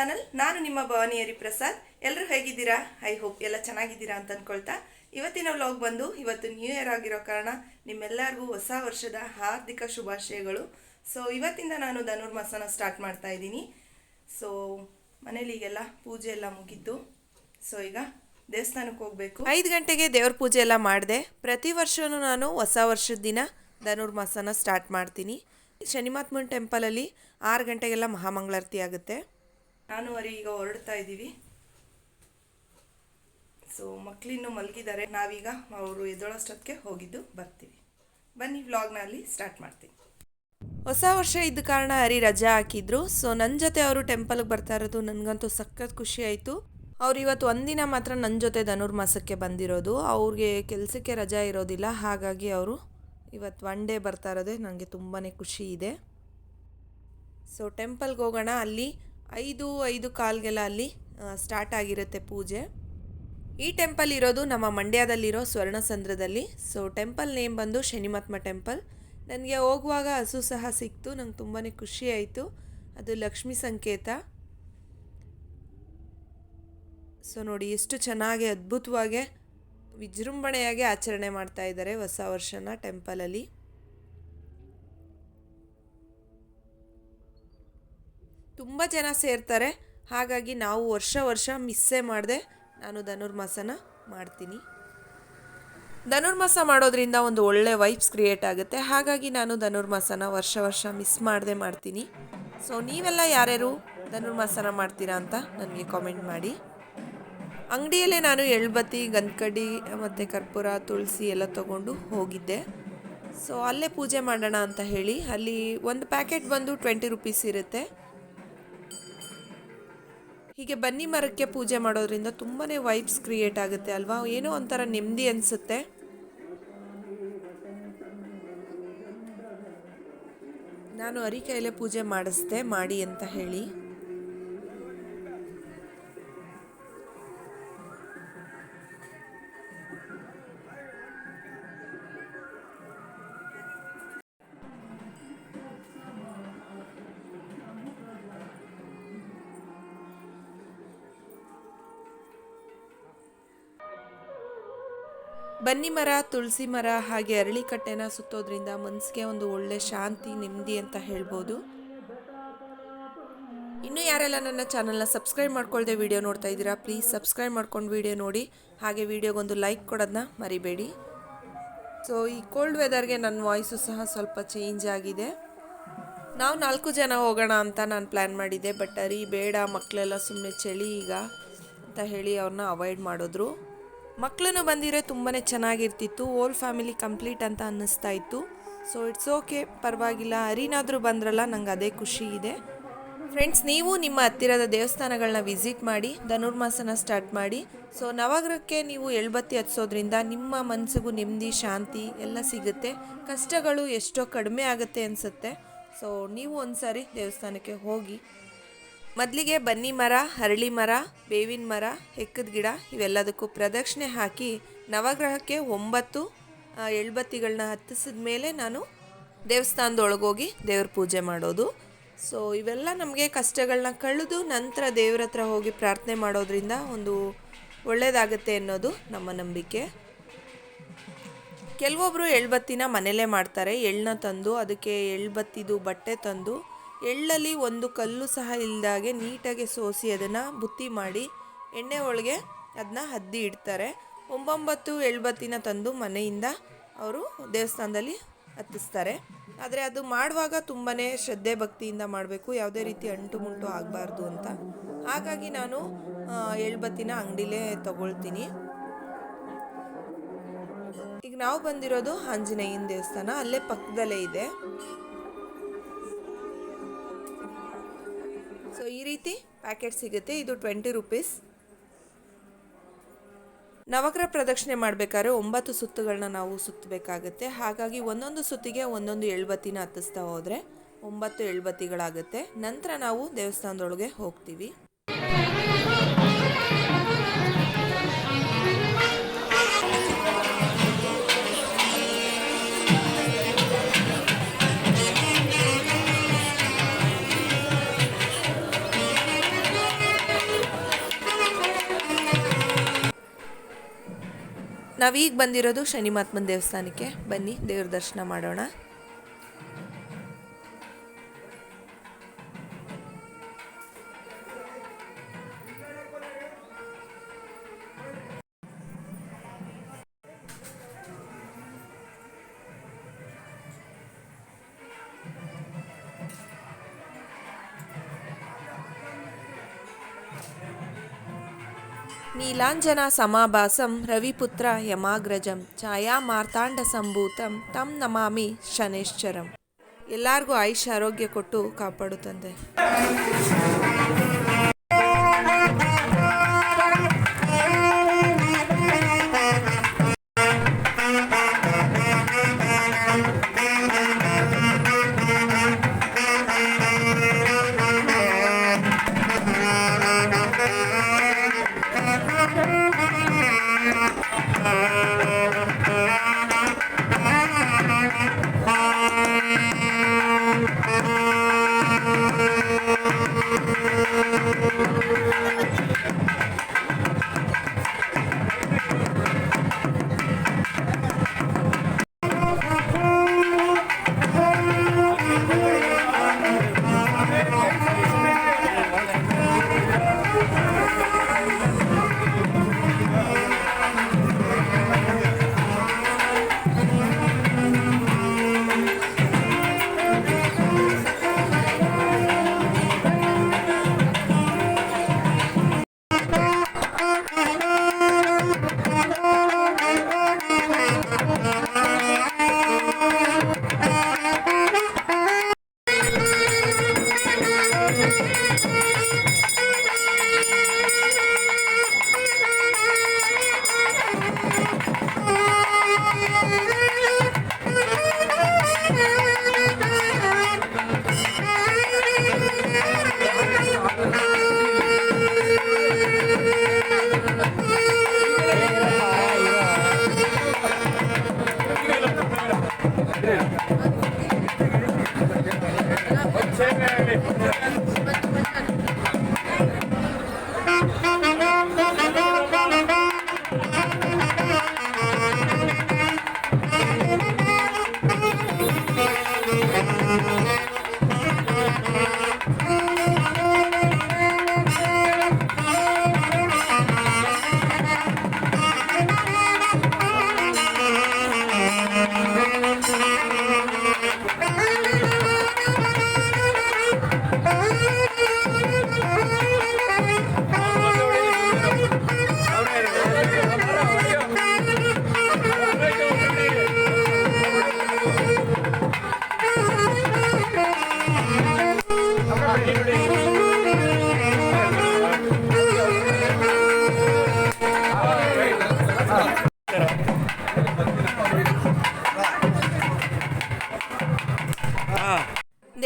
Channel ನಾನು ನಿಮ್ಮ ಭವಾನಿಯರಿ ಪ್ರಸಾದ್ ಎಲ್ಲರೂ ಹೇಗಿದ್ದೀರಾ? ಐ ಹೋಪ್ ಎಲ್ಲ ಚೆನ್ನಾಗಿದ್ದೀರಾ ಅಂತ ಅಂದ್ಕೊಳ್ತಾ ಇವತ್ತಿನ ವ್ಲಾಗ್ ಬಂದು ಇವತ್ತು ನ್ಯೂ ಇಯರ್ ಆಗಿರೋ ಕಾರಣ ನಿಮ್ಮೆಲ್ಲರಿಗೂ ಹೊಸ ವರ್ಷದ ಹಾರ್ದಿಕ ಶುಭಾಶಯಗಳು. ಸೊ ಇವತ್ತಿಂದ ನಾನು ಧನುರ್ಮಾಸನ ಸ್ಟಾರ್ಟ್ ಮಾಡ್ತಾ ಇದ್ದೀನಿ. ಸೊ ಮನೇಲಿ ಈಗೆಲ್ಲ ಪೂಜೆ ಎಲ್ಲ ಮುಗಿದ್ದು ಸೊ ಈಗ ದೇವಸ್ಥಾನಕ್ಕೆ ಹೋಗಬೇಕು. ಐದು ಗಂಟೆಗೆ ದೇವ್ರ ಪೂಜೆ ಎಲ್ಲ ಮಾಡಿದೆ. ಪ್ರತಿ ವರ್ಷವೂ ನಾನು ಹೊಸ ವರ್ಷದ ದಿನ ಧನುರ್ಮಾಸನ ಸ್ಟಾರ್ಟ್ ಮಾಡ್ತೀನಿ. ಶನಿಮಾತ್ಮನ್ ಟೆಂಪಲಲ್ಲಿ ಆರು ಗಂಟೆಗೆಲ್ಲ ಮಹಾಮಂಗಳಾರತಿ ಆಗುತ್ತೆ. ನಾನು ಅರಿ ಈಗ ಹೊರಡ್ತಾ ಇದ್ದೀವಿ. ಸೊ ಮಕ್ಕಳಿನ್ನೂ ಮಲಗಿದ್ದಾರೆ. ನಾವೀಗ ಅವರು ಎದ್ದೊಳೋಷ್ಟೊತ್ತಿಗೆ ಹೋಗಿದ್ದು ಬರ್ತೀವಿ. ಬನ್ನಿ ವ್ಲಾಗ್ನಲ್ಲಿ ಸ್ಟಾರ್ಟ್ ಮಾಡ್ತೀನಿ. ಹೊಸ ವರ್ಷ ಇದ್ದ ಕಾರಣ ಹರಿ ರಜಾ ಹಾಕಿದ್ರು. ಸೊ ನನ್ನ ಜೊತೆ ಅವರು ಟೆಂಪಲ್ಗೆ ಬರ್ತಾ ಇರೋದು ನನಗಂತೂ ಸಖತ್ ಖುಷಿ ಆಯಿತು. ಅವ್ರು ಇವತ್ತು ಒಂದಿನ ಮಾತ್ರ ನನ್ನ ಜೊತೆ ಧನುರ್ಮಾಸಕ್ಕೆ ಬಂದಿರೋದು. ಅವ್ರಿಗೆ ಕೆಲಸಕ್ಕೆ ರಜಾ ಇರೋದಿಲ್ಲ. ಹಾಗಾಗಿ ಅವರು ಇವತ್ತು ಒನ್ ಡೇ ಬರ್ತಾ ಇರೋದೇ ನನಗೆ ತುಂಬಾ ಖುಷಿ ಇದೆ. ಸೊ ಟೆಂಪಲ್ಗೆ ಹೋಗೋಣ. ಅಲ್ಲಿ ಐದು ಐದು ಕಾಲ್ಗೆಲ್ಲ ಅಲ್ಲಿ ಸ್ಟಾರ್ಟ್ ಆಗಿರುತ್ತೆ ಪೂಜೆ. ಈ ಟೆಂಪಲ್ ಇರೋದು ನಮ್ಮ ಮಂಡ್ಯದಲ್ಲಿರೋ ಸ್ವರ್ಣಸಂದ್ರದಲ್ಲಿ. ಸೊ ಟೆಂಪಲ್ ನೇಮ್ ಬಂದು ಶನಿಮಾತ್ಮ ಟೆಂಪಲ್ ನನಗೆ ಹೋಗುವಾಗ ಹಸು ಸಹ ಸಿಕ್ತು, ನಂಗೆ ತುಂಬಾ ಖುಷಿ ಆಯಿತು. ಅದು ಲಕ್ಷ್ಮಿ ಸಂಕೇತ. ಸೊ ನೋಡಿ ಎಷ್ಟು ಚೆನ್ನಾಗಿ ಅದ್ಭುತವಾಗಿ ವಿಜೃಂಭಣೆಯಾಗಿ ಆಚರಣೆ ಮಾಡ್ತಾ ಇದ್ದಾರೆ ಹೊಸ ವರ್ಷನ ಟೆಂಪಲಲ್ಲಿ ತುಂಬ ಜನ ಸೇರ್ತಾರೆ. ಹಾಗಾಗಿ ನಾವು ವರ್ಷ ವರ್ಷ ಮಿಸ್ಸೇ ಮಾಡದೆ ನಾನು ಧನುರ್ಮಾಸನ ಮಾಡ್ತೀನಿ. ಧನುರ್ಮಾಸ ಮಾಡೋದ್ರಿಂದ ಒಂದು ಒಳ್ಳೆ ವೈಬ್ಸ್ ಕ್ರಿಯೇಟ್ ಆಗುತ್ತೆ. ಹಾಗಾಗಿ ನಾನು ಧನುರ್ಮಾಸನ ವರ್ಷ ವರ್ಷ ಮಿಸ್ ಮಾಡದೆ ಮಾಡ್ತೀನಿ. ಸೊ ನೀವೆಲ್ಲ ಯಾರ್ಯಾರು ಧನುರ್ಮಾಸನ ಮಾಡ್ತೀರಾ ಅಂತ ನನಗೆ ಕಾಮೆಂಟ್ ಮಾಡಿ. ಅಂಗಡಿಯಲ್ಲೇ ನಾನು ಎಳ್ಬತ್ತಿ ಗಂಧಕಡ್ಡಿ ಮತ್ತು ಕರ್ಪೂರ, ತುಳಸಿ ಎಲ್ಲ ತೊಗೊಂಡು ಹೋಗಿದ್ದೆ. ಸೊ ಅಲ್ಲೇ ಪೂಜೆ ಮಾಡೋಣ ಅಂತ ಹೇಳಿ. ಅಲ್ಲಿ ಒಂದು ಪ್ಯಾಕೆಟ್ ಬಂದು ಟ್ವೆಂಟಿ ರುಪೀಸ್ ಇರುತ್ತೆ. ಹೀಗೆ ಬನ್ನಿ ಮರಕ್ಕೆ ಪೂಜೆ ಮಾಡೋದ್ರಿಂದ ತುಂಬಾ ವೈಬ್ಸ್ ಕ್ರಿಯೇಟ್ ಆಗುತ್ತೆ ಅಲ್ವಾ? ಏನೋ ಒಂಥರ ನೆಮ್ಮದಿ ಅನಿಸುತ್ತೆ. ನಾನು ಅರಿಕೈಲೆ ಪೂಜೆ ಮಾಡಿಸ್ದೆ, ಮಾಡಿ ಅಂತ ಹೇಳಿ. ಬನ್ನಿ ಮರ, ತುಳಸಿ ಮರ ಹಾಗೆ ಅರಳಿ ಕಟ್ಟೆನ ಸುತ್ತೋದ್ರಿಂದ ಮನಸ್ಸಿಗೆ ಒಂದು ಒಳ್ಳೆ ಶಾಂತಿ, ನೆಮ್ಮದಿ ಅಂತ ಹೇಳ್ಬೋದು. ಇನ್ನು ಯಾರೆಲ್ಲ ನನ್ನ ಚಾನಲ್ನ ಸಬ್ಸ್ಕ್ರೈಬ್ ಮಾಡ್ಕೊಳ್ಳದೆ ವಿಡಿಯೋ ನೋಡ್ತಾ ಇದ್ದೀರಾ, ಪ್ಲೀಸ್ ಸಬ್ಸ್ಕ್ರೈಬ್ ಮಾಡ್ಕೊಂಡು ವಿಡಿಯೋ ನೋಡಿ. ಹಾಗೆ ವಿಡಿಯೋಗೊಂದು ಲೈಕ್ ಕೊಡೋದನ್ನ ಮರಿಬೇಡಿ. ಸೊ ಈ ಕೋಲ್ಡ್ ವೆದರ್ಗೆ ನನ್ನ ವಾಯ್ಸು ಸಹ ಸ್ವಲ್ಪ ಚೇಂಜ್ ಆಗಿದೆ. ನಾವು ನಾಲ್ಕು ಜನ ಹೋಗೋಣ ಅಂತ ನಾನು ಪ್ಲ್ಯಾನ್ ಮಾಡಿದ್ದೆ ಬಟ್ ಅರಿ ಬೇಡ ಮಕ್ಕಳೆಲ್ಲ ಸುಮ್ಮನೆ ಚಳಿ ಈಗ ಅಂತ ಹೇಳಿ ಅವ್ರನ್ನ ಅವಾಯ್ಡ್ ಮಾಡಿದ್ರು. ಮಕ್ಕಳನ್ನು ಬಂದಿರೋ ತುಂಬಾ ಚೆನ್ನಾಗಿರ್ತಿತ್ತು ಓಲ್ ಫ್ಯಾಮಿಲಿ ಕಂಪ್ಲೀಟ್ ಅಂತ ಅನ್ನಿಸ್ತಾ ಇತ್ತು. ಸೊ ಇಟ್ಸ್ ಓಕೆ ಪರವಾಗಿಲ್ಲ, ಅರಿನಾದರೂ ಬಂದ್ರಲ್ಲ, ನಂಗೆ ಅದೇ ಖುಷಿ ಇದೆ. ಫ್ರೆಂಡ್ಸ್ ನೀವು ನಿಮ್ಮ ಹತ್ತಿರದ ದೇವಸ್ಥಾನಗಳನ್ನ ವಿಸಿಟ್ ಮಾಡಿ, ಧನುರ್ಮಾಸನ ಸ್ಟಾರ್ಟ್ ಮಾಡಿ. ಸೊ ನವಗ್ರಹಕ್ಕೆ ನೀವು ಎಳ್ಬತ್ತಿ ಹಚ್ಚೋದ್ರಿಂದ ನಿಮ್ಮ ಮನಸ್ಸಿಗೂ ನೆಮ್ಮದಿ, ಶಾಂತಿ ಎಲ್ಲ ಸಿಗುತ್ತೆ. ಕಷ್ಟಗಳು ಎಷ್ಟೋ ಕಡಿಮೆ ಆಗುತ್ತೆ ಅನಿಸುತ್ತೆ. ಸೊ ನೀವು ಒಂದ್ಸಾರಿ ದೇವಸ್ಥಾನಕ್ಕೆ ಹೋಗಿ ಮೊದಲಿಗೆ ಬನ್ನಿ ಮರ, ಹರಳಿ ಮರ, ಬೇವಿನ ಮರ, ಹೆಕ್ಕದ ಗಿಡ ಇವೆಲ್ಲದಕ್ಕೂ ಪ್ರದಕ್ಷಿಣೆ ಹಾಕಿ ನವಗ್ರಹಕ್ಕೆ ಒಂಬತ್ತು ಎಳ್ಬತ್ತಿಗಳನ್ನ ಹತ್ತಿಸಿದ ಮೇಲೆ ನಾನು ದೇವಸ್ಥಾನದೊಳಗೋಗಿ ದೇವ್ರ ಪೂಜೆ ಮಾಡೋದು. ಸೊ ಇವೆಲ್ಲ ನಮಗೆ ಕಷ್ಟಗಳನ್ನ ಕಳೆದು ನಂತರ ದೇವ್ರ ಹತ್ರ ಹೋಗಿ ಪ್ರಾರ್ಥನೆ ಮಾಡೋದ್ರಿಂದ ಒಂದು ಒಳ್ಳೆಯದಾಗುತ್ತೆ ಅನ್ನೋದು ನಮ್ಮ ನಂಬಿಕೆ. ಕೆಲವೊಬ್ಬರು ಎಳ್ಬತ್ತಿನ ಮನೇಲೇ ಮಾಡ್ತಾರೆ. ಎಳ್ಳನ್ನ ತಂದು ಅದಕ್ಕೆ ಎಳ್ಬತ್ತಿದು ಬಟ್ಟೆ ತಂದು ಎಳ್ಳಲ್ಲಿ ಒಂದು ಕಲ್ಲು ಸಹ ಇಲ್ದಾಗೆ ನೀಟಾಗಿ ಸೋಸಿ ಅದನ್ನು ಬುತ್ತಿ ಮಾಡಿ ಎಣ್ಣೆ ಒಳಗೆ ಅದನ್ನ ಹದ್ದಿ ಇಡ್ತಾರೆ. ಒಂಬೊಂಬತ್ತು ಎಳ್ಬತ್ತಿನ ತಂದು ಮನೆಯಿಂದ ಅವರು ದೇವಸ್ಥಾನದಲ್ಲಿ ಹತ್ತಿಸ್ತಾರೆ. ಆದರೆ ಅದು ಮಾಡುವಾಗ ತುಂಬಾ ಶ್ರದ್ಧೆ ಭಕ್ತಿಯಿಂದ ಮಾಡಬೇಕು, ಯಾವುದೇ ರೀತಿ ಅಂಟು ಮುಂಟು ಆಗಬಾರ್ದು ಅಂತ. ಹಾಗಾಗಿ ನಾನು ಎಳ್ಬತ್ತಿನ ಅಂಗಡಿಲೇ ತಗೊಳ್ತೀನಿ. ಈಗ ನಾವು ಬಂದಿರೋದು ಆಂಜನೇಯನ ದೇವಸ್ಥಾನ, ಅಲ್ಲೇ ಪಕ್ಕದಲ್ಲೇ ಇದೆ. ಈ ರೀತಿ ಪ್ಯಾಕೆಟ್ ಸಿಗುತ್ತೆ. ಇದು ಟ್ವೆಂಟಿ ರುಪೀಸ್ ನವಗ್ರಹ ಪ್ರದಕ್ಷಿಣೆ ಮಾಡಬೇಕಾದ್ರೆ ಒಂಬತ್ತು ಸುತ್ತುಗಳನ್ನ ನಾವು ಸುತ್ತಬೇಕಾಗುತ್ತೆ. ಹಾಗಾಗಿ ಒಂದೊಂದು ಸುತ್ತಿಗೆ ಒಂದೊಂದು ಎಳ್ಬತ್ತಿನ ಹತ್ತಿಸ್ತಾ ಹೋದರೆ ಒಂಬತ್ತು ಎಳ್ಬತ್ತಿಗಳಾಗುತ್ತೆ ನಂತರ ನಾವು ದೇವಸ್ಥಾನದೊಳಗೆ ಹೋಗ್ತೀವಿ. ನಾವೀಗ ಬಂದಿರೋದು ಶನಿ ಮಹಾತ್ಮನ ದೇವಸ್ಥಾನಕ್ಕೆ. ಬನ್ನಿ ದೇವ್ರ ದರ್ಶನ ಮಾಡೋಣ. ನೀಲಾಂಜನ ಸಮಾಭಾಸಂ ರವಿಪುತ್ರ ಯಮಾಗ್ರಜಂ ಛಾಯಾ ಮಾರ್ತಾಂಡ ಸಂಭೂತಂ ತಂ ನಮಾಮಿ ಶನೇಶ್ಚರಂ. ಎಲ್ಲರಿಗೂ ಆಯುಷ್ ಆರೋಗ್ಯ ಕೊಟ್ಟು ಕಾಪಾಡುತ್ತಂತೆ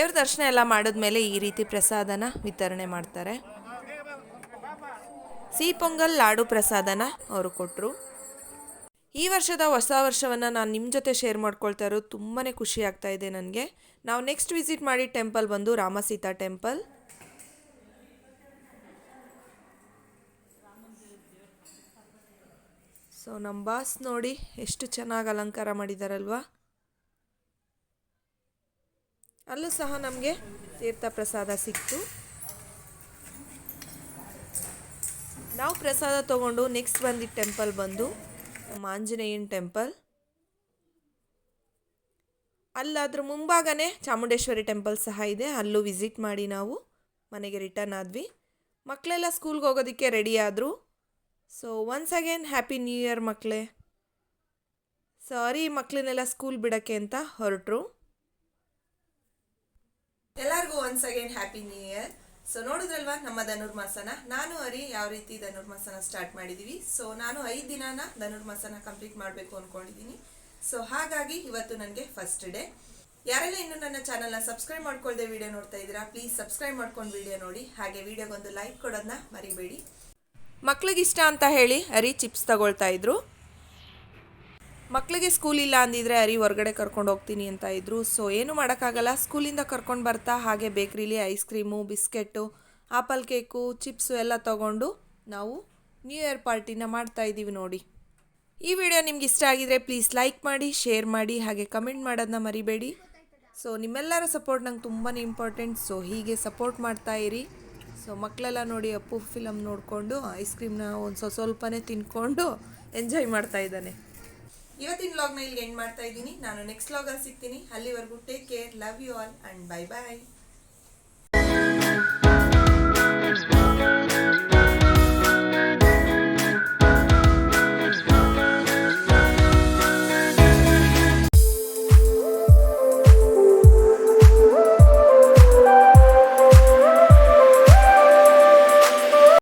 ದೇವ್ರ ದರ್ಶನ ಎಲ್ಲ ಮಾಡಿದ್ಮೇಲೆ ಈ ರೀತಿ ಪ್ರಸಾದನ ವಿತರಣೆ ಮಾಡ್ತಾರೆ. ಸಿಹಿ ಪೊಂಗಲ್ ಲಾಡು ಪ್ರಸಾದನ ಅವರು ಕೊಟ್ಟರು ಈ ವರ್ಷದ ಹೊಸ ವರ್ಷವನ್ನು ನಾನು ನಿಮ್ಮ ಜೊತೆ ಶೇರ್ ಮಾಡ್ಕೊಳ್ತಾ ಇರೋದು ತುಂಬಾ ಖುಷಿ ಆಗ್ತಾ ಇದೆ ನನಗೆ. ನಾವು ನೆಕ್ಸ್ಟ್ ವಿಸಿಟ್ ಮಾಡಿ ಟೆಂಪಲ್ ಬಂದು ರಾಮಸೀತಾ ಟೆಂಪಲ್ ಸೊ ನಮ್ಮ ಬಾಸ್ ನೋಡಿ ಎಷ್ಟು ಚೆನ್ನಾಗಿ ಅಲಂಕಾರ ಮಾಡಿದಾರಲ್ವಾ. ಅಲ್ಲೂ ಸಹ ನಮಗೆ ತೀರ್ಥ ಪ್ರಸಾದ ಸಿಕ್ತು. ನಾವು ಪ್ರಸಾದ ತಗೊಂಡು ನೆಕ್ಸ್ಟ್ ಬಂದಿದ್ದ ಟೆಂಪಲ್ ಬಂದು ನಮ್ಮ ಆಂಜನೇಯನ ಟೆಂಪಲ್. ಅಲ್ಲಾದ್ರ ಮುಂಭಾಗನೇ ಚಾಮುಂಡೇಶ್ವರಿ ಟೆಂಪಲ್ ಸಹ ಇದೆ. ಅಲ್ಲೂ ವಿಸಿಟ್ ಮಾಡಿ ನಾವು ಮನೆಗೆ ರಿಟರ್ನ್ ಆದ್ವಿ. ಮಕ್ಕಳೆಲ್ಲ ಸ್ಕೂಲ್ಗೆ ಹೋಗೋದಕ್ಕೆ ರೆಡಿ ಆದರು. So once again happy new year ಮಕ್ಕಳೇ. ಸಾರಿ ಮಕ್ಕಳನ್ನೆಲ್ಲ ಸ್ಕೂಲ್ ಬಿಡೋಕ್ಕೆ ಅಂತ ಹೊರಟರು. ಎಲ್ಲರಿಗೂ once again happy new year so ನೋಡಿದ್ರಲ್ವಾ ನಮ್ಮ ಧನುರ್ಮಾಸನ? ನಾನು, ಅರಿ, ಯಾವ ರೀತಿ ಧನುರ್ಮಾಸನ ಸ್ಟಾರ್ಟ್ ಮಾಡಿದೀವಿ? ಸೊ ನಾನು ಐದು ದಿನನ ಧನುರ್ಮಾಸನ ಕಂಪ್ಲೀಟ್ ಮಾಡಬೇಕು ಅಂದ್ಕೊಂಡಿದ್ದೀನಿ ಸೊ ಹಾಗಾಗಿ ಇವತ್ತು ನನಗೆ ಫಸ್ಟ್ ಡೇ ಯಾರೆಲ್ಲ ಇನ್ನು ನನ್ನ ಚಾನಲ್ನ ಸಬ್ಸ್ಕ್ರೈಬ್ ಮಾಡ್ಕೊಳ್ಳದೆ ವಿಡಿಯೋ ನೋಡ್ತಾ ಇದ್ದೀರಾ ಪ್ಲೀಸ್ ಸಬ್ಸ್ಕ್ರೈಬ್ ಮಾಡ್ಕೊಂಡು ವಿಡಿಯೋ ನೋಡಿ. ಹಾಗೆ ವಿಡಿಯೋಗೊಂದು ಲೈಕ್ ಕೊಡೋದನ್ನ ಮರಿಬೇಡಿ. ಮಕ್ಳಿಗಿಷ್ಟ ಅಂತ ಹೇಳಿ ಅರಿ ಚಿಪ್ಸ್ ತಗೊಳ್ತಾ ಇದ್ರು. ಮಕ್ಕಳಿಗೆ ಸ್ಕೂಲ್ ಇಲ್ಲ ಅಂದಿದ್ರೆ ಅರಿ ಹೊರಗಡೆ ಕರ್ಕೊಂಡು ಹೋಗ್ತೀನಿ ಅಂತ ಇದ್ರು. ಸೊ ಏನು ಮಾಡೋಕ್ಕಾಗಲ್ಲ. ಸ್ಕೂಲಿಂದ ಕರ್ಕೊಂಡು ಬರ್ತಾ ಹಾಗೆ ಬೇಕ್ರಿಲಿ ice cream biscuit apple cake chips ಎಲ್ಲ ತಗೊಂಡು ನಾವು ನ್ಯೂ ಇಯರ್ ಪಾರ್ಟಿನ ಮಾಡ್ತಾ ಇದ್ದೀವಿ ನೋಡಿ. ಈ ವಿಡಿಯೋ ನಿಮ್ಗೆ ಇಷ್ಟ ಆಗಿದ್ರೆ ಪ್ಲೀಸ್ ಲೈಕ್ ಮಾಡಿ ಶೇರ್ ಮಾಡಿ, ಹಾಗೆ ಕಮೆಂಟ್ ಮಾಡೋದನ್ನ ಮರಿಬೇಡಿ. ಸೊ ನಿಮ್ಮೆಲ್ಲರ ಸಪೋರ್ಟ್ ನಂಗೆ ತುಂಬಾ ಇಂಪಾರ್ಟೆಂಟ್ ಸೊ ಹೀಗೆ ಸಪೋರ್ಟ್ ಮಾಡ್ತಾ ಇರಿ. ಸೊ ಮಕ್ಕಳೆಲ್ಲ ನೋಡಿ ಅಪ್ಪು ಫಿಲಮ್ ನೋಡಿಕೊಂಡು ಐಸ್ ಕ್ರೀಮ್ನ ಒಂದು ಸ್ವಲ್ಪ ಸ್ವಲ್ಪನೇ ತಿನ್ಕೊಂಡು ಎಂಜಾಯ್ ಮಾಡ್ತಾ ಇದ್ದಾನೆ. ಇವತ್ತಿನ ಲಾಗ್ನ ಇಲ್ಲಿ ಎಂಡ್ ಮಾಡ್ತಾ ಇದ್ದೀನಿ. ನಾನು ನೆಕ್ಸ್ಟ್ ವ್ಲಾಗಲ್ಲಿ ಸಿಗ್ತೀನಿ. ಅಲ್ಲಿವರೆಗೂ take care love you all and bye bye